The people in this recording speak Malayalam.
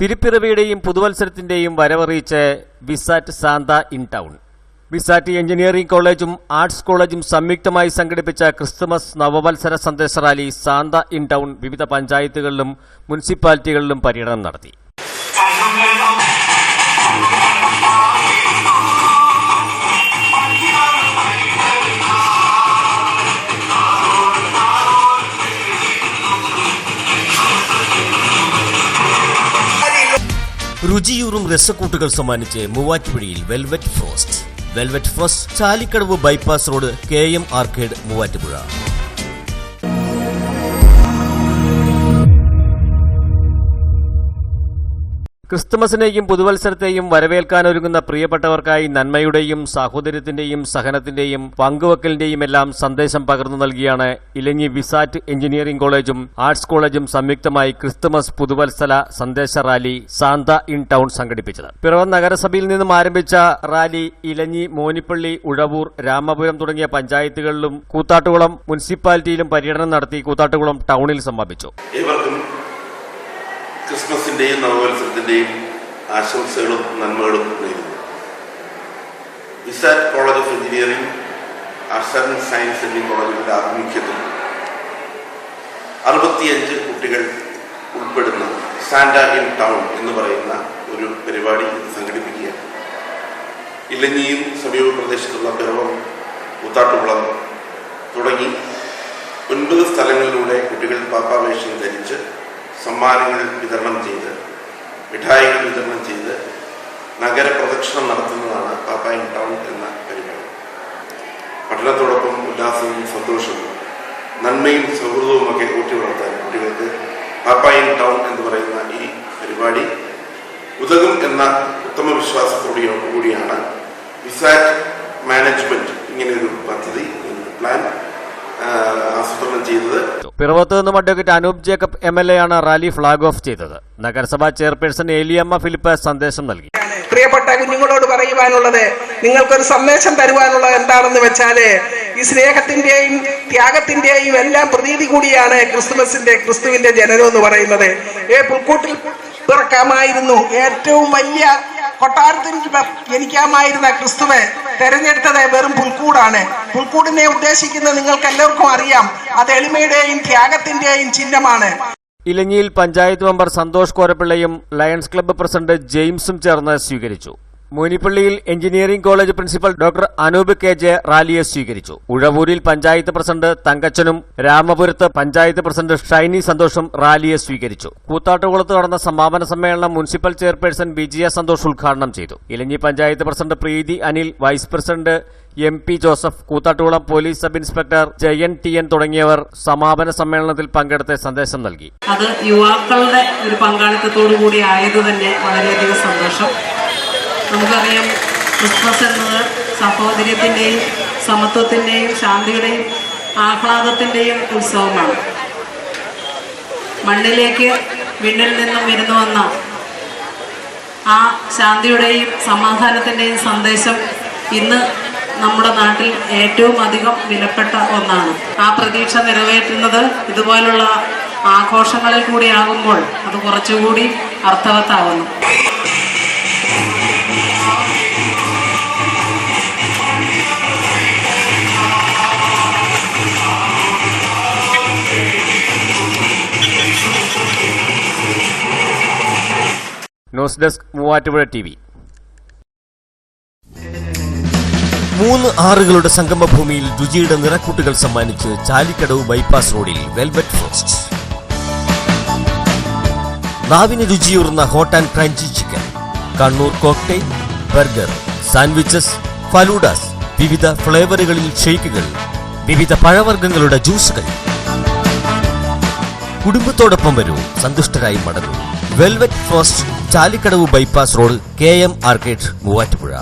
തിരുപ്പിറവിയുടെയും പുതുവത്സരത്തിന്റെയും വരവറിയിച്ച് VISAT Santa in town. VISAT engineering കോളേജും ആർട്സ് കോളേജും സംയുക്തമായി സംഘടിപ്പിച്ച ക്രിസ്തുമസ് നവവത്സര സന്ദേശ റാലി സാന്ത ഇൻ ടൗൺ വിവിധ പഞ്ചായത്തുകളിലും മുനിസിപ്പാലിറ്റികളിലും പര്യടനം നടത്തി. രുചിയൂറും രസക്കൂട്ടുകൾ സമ്മാനിച്ച് മൂവാറ്റുപുഴയിൽ Velvet Frost Velvet Frost Chalikkadavu bypass road K M arcade Muvattupuzha. ക്രിസ്തുമസിനെയും പുതുവത്സരത്തെയും വരവേൽക്കാനൊരുങ്ങുന്ന പ്രിയപ്പെട്ടവർക്കായി നന്മയുടെയും സാഹോദര്യത്തിന്റെയും സഹനത്തിന്റെയും പങ്കുവെക്കലിന്റെയും എല്ലാം സന്ദേശം പകർന്നു നൽകിയാണ് ഇലഞ്ഞി വിസാറ്റ് എഞ്ചിനീയറിംഗ് കോളേജും ആർട്സ് കോളേജും സംയുക്തമായി ക്രിസ്തുമസ് പുതുവത്സര സന്ദേശ റാലി സാന്ത ഇൻ ടൗൺ സംഘടിപ്പിച്ചത്. പിറവം നഗരസഭയിൽ നിന്നും ആരംഭിച്ച റാലി ഇലഞ്ഞി മോനിപ്പള്ളി ഉഴവൂർ രാമപുരം തുടങ്ങിയ പഞ്ചായത്തുകളിലും കൂത്താട്ടുകുളം മുനിസിപ്പാലിറ്റിയിലും പര്യടനം നടത്തി കൂത്താട്ടുകുളം ടൗണിൽ സമാപിച്ചു. ഏവർക്കും ക്രിസ്മസിന്റെയും നവവത്സരത്തിന്റെയും ആശംസകളും നന്മകളും നേരുന്നു. VISAT college of engineering arts and science എന്നീ കോളേജുകളുടെ ആഭിമുഖ്യത്തിൽ അറുപത്തിയഞ്ച് കുട്ടികൾ ഉൾപ്പെടുന്ന സാന്റ ടൗൺ എന്ന് പറയുന്ന ഒരു പരിപാടി സംഘടിപ്പിക്കുകയാണ്. ഇലഞ്ഞിയും സമീപ പ്രദേശത്തുള്ള പിറവം കൂത്താട്ടുകുളം തുടങ്ങി ഒൻപത് സ്ഥലങ്ങളിലൂടെ കുട്ടികൾ പാപ്പാവേഷം ധരിച്ച് സമ്മാനങ്ങൾ വിതരണം ചെയ്ത് മിഠായികൾ വിതരണം ചെയ്ത് നഗരപ്രദക്ഷിണം നടത്തുന്നതാണ് പാപ്പായൻ ടൗൺ എന്ന പരിപാടി. പഠനത്തോടൊപ്പം ഉല്ലാസവും സന്തോഷവും നന്മയും സൗഹൃദവും ഒക്കെ ഊട്ടി വളർത്താൻ കുട്ടികൾക്ക് പാപ്പായിൻ ടൗൺ എന്ന് പറയുന്ന ഈ പരിപാടി ഉതകും എന്ന ഉത്തമ വിശ്വാസത്തോടെയോ കൂടിയാണ് വിസാറ്റ് മാനേജ്മെന്റ് ഇങ്ങനെയൊരു പദ്ധതി പ്ലാൻ ആസൂത്രണം ചെയ്തത്. പിറവത്ത് നിന്നും advocate Anoop Jacob M L A ആണ് റാലി ഫ്ളാഗ് ഓഫ് ചെയ്തത്. നഗരസഭാ ചെയർപേഴ്സൺ ഏലിയമ്മ ഫിലിപ്പ് സന്ദേശം നൽകി. പ്രിയപ്പെട്ട കുഞ്ഞുങ്ങളോട് പറയുവാനുള്ളത് നിങ്ങൾക്കൊരു സന്ദേശം തരുവാനുള്ളത് എന്താണെന്ന് വെച്ചാൽ ഈ സ്നേഹത്തിന്റെയും ത്യാഗത്തിന്റെയും എല്ലാം പ്രതീതി കൂടിയാണ് ക്രിസ്തുമസിന്റെ ക്രിസ്തുവിന്റെ ജനനം എന്ന് പറയുന്നത്. ഏ പുൽക്കൂട്ടിൽ പിറക്കാമായിരുന്നു ഏറ്റവും വലിയ കൊട്ടാരത്തിൽ ജനിക്കാമായിരുന്ന ക്രിസ്തുവെ തെരഞ്ഞെടുത്തത് വെറും പുൽക്കൂടാണ്. പുൽക്കൂടിനെ ഉദ്ദേശിക്കുന്ന നിങ്ങൾക്ക് എല്ലാവർക്കും അറിയാം. അത് എളിമയുടെയും ത്യാഗത്തിന്റെയും ചിഹ്നമാണ്. ഇലങ്ങിയിൽ പഞ്ചായത്ത് മെമ്പർ സന്തോഷ് കോരപ്പിള്ളയും ലയൺസ് ക്ലബ്ബ് പ്രസിഡന്റ് ജെയിംസും ചേർന്ന് സ്വീകരിച്ചു. മോനിപ്പള്ളിയിൽ engineering college principal doctor Anoop K J റാലിയെ സ്വീകരിച്ചു. ഉഴവൂരിൽ പഞ്ചായത്ത് പ്രസിഡന്റ് തങ്കച്ചനും രാമപുരത്ത് പഞ്ചായത്ത് പ്രസിഡന്റ് ഷൈനി സന്തോഷും റാലിയെ സ്വീകരിച്ചു. കൂത്താട്ടുകുളത്ത് നടന്ന സമാപന സമ്മേളനം മുനിസിപ്പൽ ചെയർപേഴ്സൺ വിജയ സന്തോഷ് ഉദ്ഘാടനം ചെയ്തു. Elanji panchayat president Preethi Anil vice president M P Joseph Koothattukulam police sub inspector Jayan T N തുടങ്ങിയവർ സമാപന സമ്മേളനത്തിൽ പങ്കെടുത്ത് സന്ദേശം നൽകി. അത് യുവാക്കളുടെ ഒരു പങ്കാളിത്തത്തോടു കൂടി ആയത് തന്നെ വളരെയധികം സന്തോഷം. നമുക്കറിയാം ക്രിസ്മസ് എന്നത് സഹോദര്യത്തിന്റെയും സമത്വത്തിന്റെയും ശാന്തിയുടെയും ആഹ്ലാദത്തിന്റെയും ഉത്സവമാണ്. മണ്ണിലേക്ക് വിണ്ണിൽ നിന്നും വരുന്നു വന്ന ആ ശാന്തിയുടെയും സമാധാനത്തിന്റെയും സന്ദേശം ഇന്ന് നമ്മുടെ നാട്ടിൽ ഏറ്റവും അധികം വിലപ്പെട്ട ഒന്നാണ്. ആ പ്രതീക്ഷ നിറവേറ്റുന്നത് ഇതുപോലുള്ള ആഘോഷങ്ങളിൽ കൂടിയാകുമ്പോൾ അത് കുറച്ചുകൂടി അർത്ഥവത്താവുന്നു. News desk Muvattupuzha T V. മൂന്ന് ആറുകളുടെ സംഗമഭൂമിയിൽ രുചിയുടെ നിറക്കൂട്ടുകൾ സമ്മാനിച്ച് ചാലിക്കടവ് ബൈപ്പാസ് റോഡിൽ വെൽവെറ്റ് ഫ്രോസ്റ്റ്. നാവിന് രുചിയൂർന്ന hot and crunchy chicken Kannur cocktail burger sandwiches faloodas വിവിധ ഫ്ലേവറുകളിൽ ഷെയ്ക്കുകൾ വിവിധ പഴവർഗങ്ങളുടെ ജ്യൂസുകൾ. കുടുംബത്തോടൊപ്പം വരൂ സന്തുഷ്ടരായി മടങ്ങൂ. Velvet first Chalikkadavu bypass road K M Arcade Muvattupuzha.